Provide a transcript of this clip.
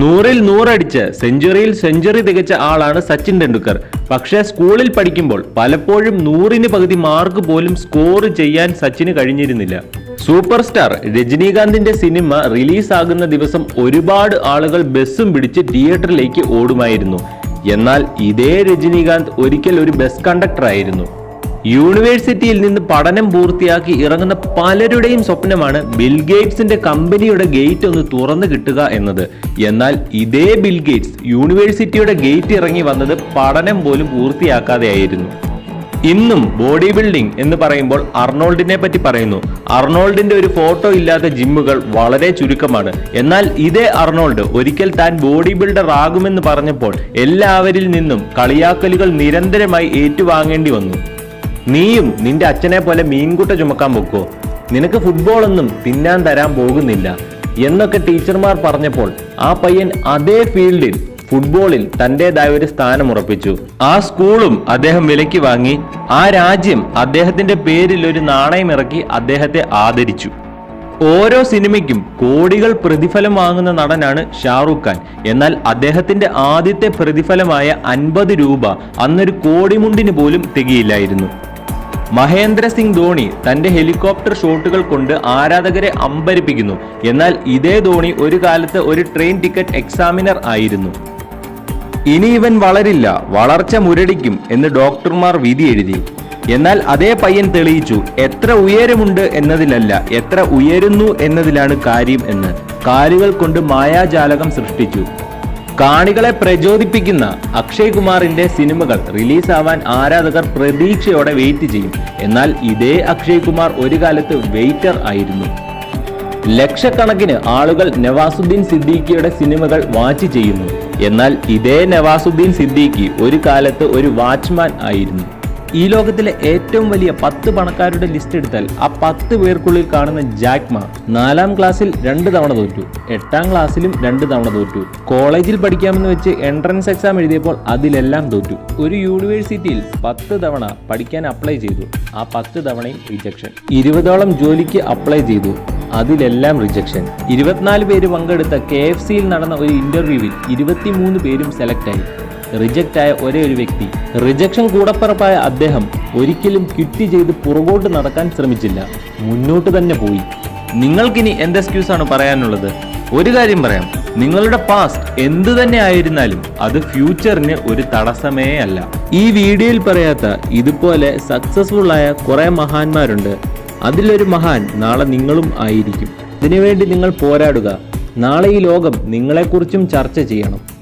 നൂറിൽ നൂറടിച്ച് സെഞ്ചുറിയിൽ സെഞ്ചുറി തികച്ച ആളാണ് സച്ചിൻ ടെണ്ടുൽക്കർ. പക്ഷേ സ്കൂളിൽ പഠിക്കുമ്പോൾ പലപ്പോഴും നൂറിന് പകുതി മാർക്ക് പോലും സ്കോർ ചെയ്യാൻ സച്ചിന് കഴിഞ്ഞിരുന്നില്ല. സൂപ്പർ സ്റ്റാർ രജനീകാന്തിന്റെ സിനിമ റിലീസാകുന്ന ദിവസം ഒരുപാട് ആളുകൾ ബസ്സും പിടിച്ച് തിയേറ്ററിലേക്ക് ഓടുമായിരുന്നു. എന്നാൽ ഇതേ രജനീകാന്ത് ഒരിക്കൽ ഒരു ബസ് കണ്ടക്ടർ ആയിരുന്നു യൂണിവേഴ്സിറ്റിയിൽ നിന്ന് പഠനം പൂർത്തിയാക്കി ഇറങ്ങുന്ന പലരുടെയും സ്വപ്നമാണ് ബിൽ ഗേറ്റ്സിന്റെ കമ്പനിയുടെ ഗേറ്റ് ഒന്ന് തുറന്നു കിട്ടുക എന്നത്. എന്നാൽ ഇതേ ബിൽ ഗേറ്റ്സ് യൂണിവേഴ്സിറ്റിയുടെ ഗേറ്റ് ഇറങ്ങി വന്നത് പഠനം പോലും പൂർത്തിയാക്കാതെ ആയിരുന്നു. ഇന്നും ബോഡി ബിൽഡിംഗ് എന്ന് പറയുമ്പോൾ അർണോൾഡിനെ പറ്റി പറയുന്നു. അർണോൾഡിന്റെ ഒരു ഫോട്ടോ ഇല്ലാത്ത ജിമ്മുകൾ വളരെ ചുരുക്കമാണ്. എന്നാൽ ഇതേ അർണോൾഡ് ഒരിക്കൽ താൻ ബോഡി ബിൽഡർ ആകുമെന്ന് പറഞ്ഞപ്പോൾ എല്ലാവരിൽ നിന്നും കളിയാക്കലുകൾ നിരന്തരമായി ഏറ്റുവാങ്ങേണ്ടി വന്നു. നീയും നിന്റെ അച്ഛനെ പോലെ മീൻകുട്ട ചുമക്കാൻ പൊക്കോ? നിനക്ക് ഫുട്ബോൾ ഒന്നും തിന്നാൻ തരാൻ പോകുന്നില്ല. എന്നൊക്കെ ടീച്ചർമാർ പറഞ്ഞപ്പോൾ ആ പയ്യൻ അതേ ഫീൽഡിൽ ഫുട്ബോളിൽ തന്റെതായ ഒരു സ്ഥാനം ഉറപ്പിച്ചു. ആ സ്കൂളും അദ്ദേഹം വിലയ്ക്ക് വാങ്ങി. ആ രാജ്യം അദ്ദേഹത്തിന്റെ പേരിൽ ഒരു നാണയം ഇറക്കി അദ്ദേഹത്തെ ആദരിച്ചു. ഓരോ സിനിമയ്ക്കും കോടികൾ പ്രതിഫലം വാങ്ങുന്ന നടനാണ് ഷാറൂഖ് ഖാൻ. എന്നാൽ അദ്ദേഹത്തിന്റെ ആദ്യത്തെ പ്രതിഫലമായ അൻപത് രൂപ അന്നൊരു കോടിമുണ്ടിന് പോലും തികയില്ലായിരുന്നു. മഹേന്ദ്ര സിംഗ് ധോണി തന്റെ ഹെലികോപ്റ്റർ ഷോട്ടുകൾ കൊണ്ട് ആരാധകരെ അമ്പരിപ്പിക്കുന്നു. എന്നാൽ ഇതേ ധോണി ഒരു കാലത്ത് ഒരു ട്രെയിൻ ടിക്കറ്റ് എക്സാമിനർ ആയിരുന്നു. ഇനി ഇവൻ വളരില്ല വളർച്ച മുരടിക്കും എന്ന് ഡോക്ടർമാർ വിധി എഴുതി. എന്നാൽ അതേ പയ്യൻ തെളിയിച്ചു എത്ര ഉയരമുണ്ട് എന്നതിലല്ല എത്ര ഉയരുന്നു എന്നതിലാണ് കാര്യം എന്ന്. കാലുകൾ കൊണ്ട് മായാജാലകം സൃഷ്ടിച്ചു. കാണികളെ പ്രചോദിപ്പിക്കുന്ന അക്ഷയ് കുമാറിന്റെ സിനിമകൾ റിലീസാവാൻ ആരാധകർ പ്രതീക്ഷയോടെ വെയിറ്റ് ചെയ്യും. എന്നാൽ ഇതേ അക്ഷയ് കുമാർ ഒരു കാലത്ത് വെയിറ്റർ ആയിരുന്നു. ലക്ഷക്കണക്കിന് ആളുകൾ നവാസുദ്ദീൻ സിദ്ദീഖിയുടെ സിനിമകൾ വാച്ച് ചെയ്യുന്നു. എന്നാൽ ഇതേ നവാസുദ്ദീൻ സിദ്ദീഖി ഒരു കാലത്ത് ഒരു വാച്ച്മാൻ ആയിരുന്നു. ഈ ലോകത്തിലെ ഏറ്റവും വലിയ പത്ത് പണക്കാരുടെ ലിസ്റ്റ് എടുത്താൽ ആ പത്ത് പേർക്കുള്ളിൽ കാണുന്ന ജാക്മ നാലാം ക്ലാസ്സിൽ രണ്ട് തവണ തോറ്റു എട്ടാം ക്ലാസ്സിലും രണ്ട് തവണ തോറ്റു. കോളേജിൽ പഠിക്കാമെന്ന് വെച്ച് എൻട്രൻസ് എക്സാം എഴുതിയപ്പോൾ അതിലെല്ലാം തോറ്റു. ഒരു യൂണിവേഴ്സിറ്റിയിൽ പത്ത് തവണ പഠിക്കാൻ അപ്ലൈ ചെയ്തു. ആ പത്ത് തവണയും റിജക്ഷൻ ഇരുപതോളം ജോലിക്ക് അപ്ലൈ ചെയ്തു. അതിലെല്ലാം റിജക്ഷൻ ഇരുപത്തിനാല് പേര് പങ്കെടുത്ത കെ എഫ് സിയിൽ നടന്ന ഒരു ഇന്റർവ്യൂവിൽ ഇരുപത്തിമൂന്ന് പേരും സെലക്ട് ആയി. റിജക്റ്റ് ആയ ഒരേ ഒരു വ്യക്തി. റിജക്ഷൻ കൂടപ്പിറപ്പായ അദ്ദേഹം ഒരിക്കലും കിട്ടി ചെയ്ത് പുറകോട്ട് നടക്കാൻ ശ്രമിച്ചില്ല. മുന്നോട്ട് തന്നെ പോയി. നിങ്ങൾക്കിനി എന്ത് എക്സ്ക്യൂസ് ആണ് പറയാനുള്ളത്? ഒരു കാര്യം പറയാം. നിങ്ങളുടെ പാസ്റ്റ് എന്തു തന്നെ ആയിരുന്നാലും അത് ഫ്യൂച്ചറിന് ഒരു തടസ്സമേ അല്ല. ഈ വീഡിയോയിൽ പറയാത്ത ഇതുപോലെ സക്സസ്ഫുൾ ആയ കുറെ മഹാന്മാരുണ്ട്. അതിലൊരു മഹാൻ നാളെ നിങ്ങളും ആയിരിക്കും. ഇതിനുവേണ്ടി നിങ്ങൾ പോരാടുക. നാളെ ഈ ലോകം നിങ്ങളെക്കുറിച്ചും ചർച്ച ചെയ്യണം.